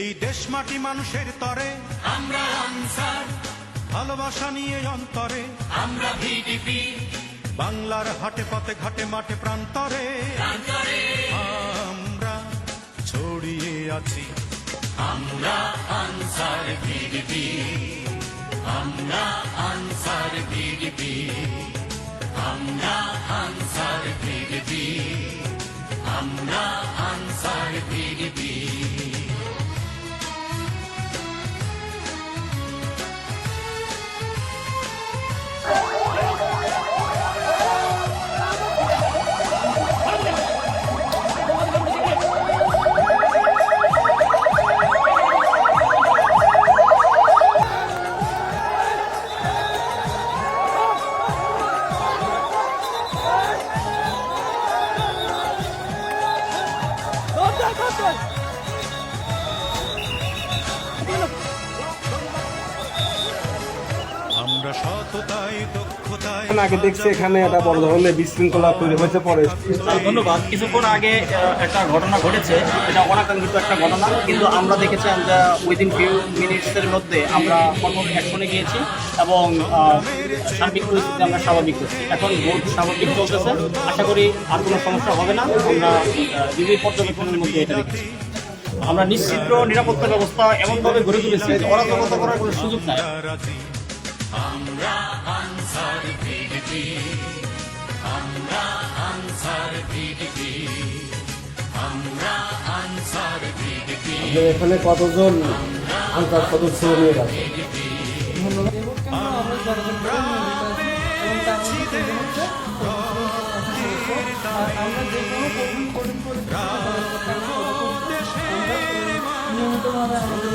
এই দেশ মাটি মানুষের তরে। আমরা আনসার। ভালোবাসা নিয়ে অন্তরে। আমরা ভিডিপি। বাংলার হাটে পথে ঘাটে মাঠে প্রান্তরে। আমরা ছড়িয়ে আছি। আমরা আনসার ভিডিপি। আমরা আনসার ভিডিপি। আমরা আনসার ভিডিপি। আমরা আনসার ভিডিপি। আমরা দক্ষতায় আগে দেখছি, এখানে একটা বড় ধরনের বিশৃঙ্খলা তৈরি হয়েছে, পরে ধন্যবাদ। কিছুক্ষণ আগে একটা ঘটনা ঘটেছে, এটা অনাকাঙ্ক্ষিত একটা ঘটনা, কিন্তু আমরা দেখেছি, আমরা উইদিন ফিউ মিনিটসের মধ্যে আমরা কর্ম অ্যাকশনে গিয়েছি এবং সার্বিক পরিস্থিতি আমরা স্বাভাবিক করছি। এখন ভোট স্বাভাবিক চলতেছে। আশা করি আর কোনো সমস্যা হবে না। আমরা দিদির পর্যবেক্ষণের মধ্যে এটা দেখেছি। আমরা নিশ্চিত নিরাপত্তা ব্যবস্থা এমনভাবে গড়ে তুলেছি অরাজকতা করার কোনো সুযোগ নাই। আমরা আনসার ভিডিপি আমরা আনসার ভিডিপি আমরা আনসার ভিডিপি এখানে কতজন আনসার সদস্য নিয়ে গেছে আমরা যে কোনো কঠিন কঠিন পরিস্থিতি নিয়মিতভাবে আমাদের